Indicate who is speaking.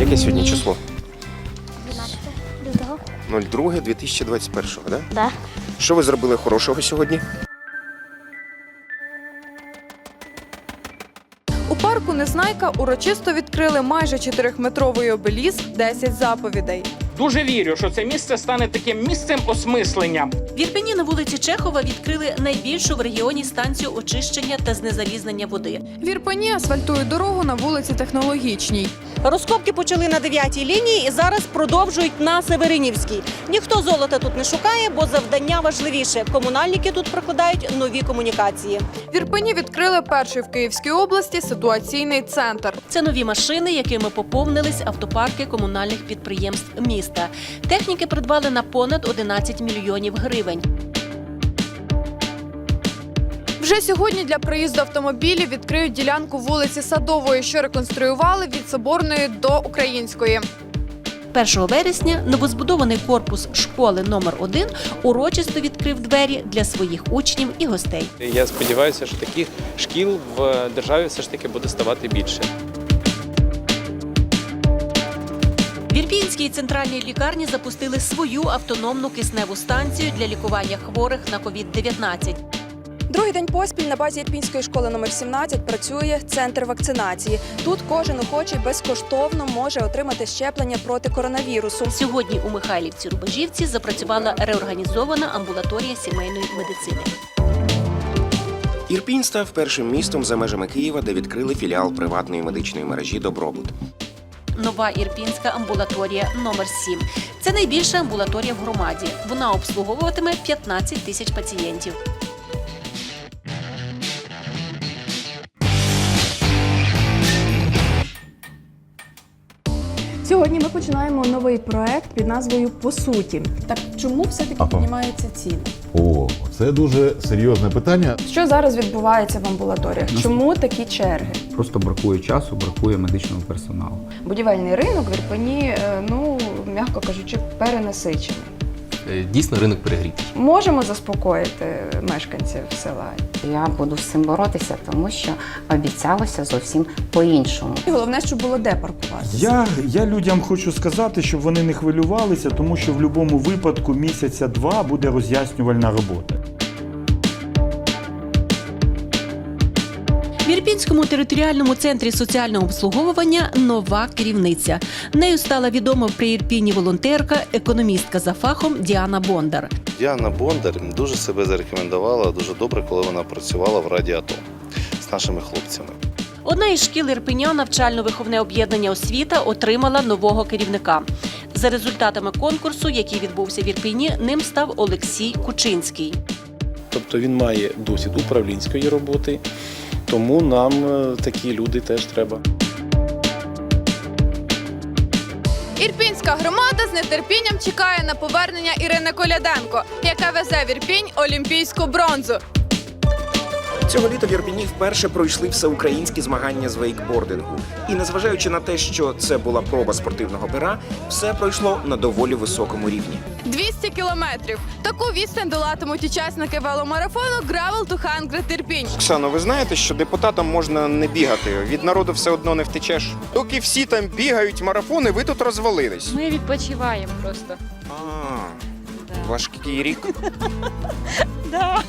Speaker 1: Яке сьогодні число?
Speaker 2: 12 лютого.
Speaker 1: 02 2021, да?
Speaker 2: Да.
Speaker 1: Що ви зробили хорошого сьогодні?
Speaker 3: Парку Незнайка урочисто відкрили майже 4-метровий обеліск 10 заповідей.
Speaker 4: Дуже вірю, що це місце стане таким місцем осмислення.
Speaker 5: В Ірпені на вулиці Чехова відкрили найбільшу в регіоні станцію очищення та знезалізнення води.
Speaker 3: В Ірпені асфальтують дорогу на вулиці Технологічній.
Speaker 6: Розкопки почали на 9-й лінії і зараз продовжують на Северинівській. Ніхто золота тут не шукає, бо завдання важливіше. Комунальники тут прокладають нові комунікації.
Speaker 3: В Ірпені відкрили перший в Київській області ситуаційний центр.
Speaker 5: Це нові машини, якими поповнились автопарки комунальних підприємств міста. Техніки придбали на понад 11 мільйонів гривень.
Speaker 3: Вже сьогодні для проїзду автомобілів відкриють ділянку вулиці Садової, що реконструювали від Соборної до Української.
Speaker 5: 1 вересня новозбудований корпус школи номер 1 урочисто відкрив двері для своїх учнів і гостей.
Speaker 7: Я сподіваюся, що таких шкіл в державі все ж таки буде ставати більше.
Speaker 5: Ірпінській центральній лікарні запустили свою автономну кисневу станцію для лікування хворих на COVID-19.
Speaker 8: Другий день поспіль на базі Ірпінської школи номер 17 працює центр вакцинації. Тут кожен охочий безкоштовно може отримати щеплення проти коронавірусу.
Speaker 5: Сьогодні у Михайлівці Рубежівці запрацювала реорганізована амбулаторія сімейної медицини.
Speaker 1: Ірпінь став першим містом за межами Києва, де відкрили філіал приватної медичної мережі Добробут.
Speaker 5: Нова ірпінська амбулаторія номер 7 Це найбільша амбулаторія в громаді. Вона обслуговуватиме 15 тисяч пацієнтів.
Speaker 8: Сьогодні ми починаємо новий проект під назвою По суті. Так чому все таки
Speaker 9: Ага.
Speaker 8: піднімаються ціни?
Speaker 9: О, це дуже серйозне питання.
Speaker 8: Що зараз відбувається в амбулаторіях? Чому такі черги?
Speaker 10: Просто бракує часу, бракує медичного персоналу.
Speaker 8: Будівельний ринок в Ірпені, е, ну м'яко кажучи, перенасичений.
Speaker 7: Е, Дійсно, ринок перегрітий.
Speaker 8: Можемо заспокоїти мешканців села.
Speaker 11: Я буду з цим боротися, тому що обіцялося зовсім по-іншому.
Speaker 8: І головне, щоб було де паркуватися.
Speaker 12: Я, я людям хочу сказати, щоб вони не хвилювалися, тому що в будь-якому випадку місяця-два буде роз'яснювальна робота.
Speaker 5: В Ірпінському територіальному центрі соціального обслуговування нова керівниця. Нею стала відома в Приірпіні волонтерка, економістка за фахом Діана Бондар.
Speaker 13: Діана Бондар дуже себе зарекомендувала дуже добре, коли вона працювала в Раді АТО з нашими хлопцями.
Speaker 5: Одна із шкіл Ірпеня, навчально-виховне об'єднання освіта, отримала нового керівника. За результатами конкурсу, який відбувся в Ірпіні, ним став Олексій Кучинський.
Speaker 7: Тобто він має досвід управлінської роботи, тому нам е, такі люди теж треба.
Speaker 3: Ірпінська громада з нетерпінням чекає на повернення Ірини Коляденко, яка везе в Ірпінь олімпійську бронзу.
Speaker 1: Цього літа в Ірпіні вперше пройшли всеукраїнські змагання з вейкбордингу. І незважаючи на те, що це була проба спортивного пера, все пройшло на доволі високому рівні.
Speaker 3: 200 кілометрів. Таку відстань долатимуть учасники веломарафону Gravel to 100 Ірпінь.
Speaker 1: Оксано, ви знаєте, що депутатам можна не бігати. Від народу все одно не втечеш. Доки всі там бігають марафони, ви тут розвалились.
Speaker 2: Ми відпочиваємо просто.
Speaker 1: А, важкий рік.
Speaker 6: Да.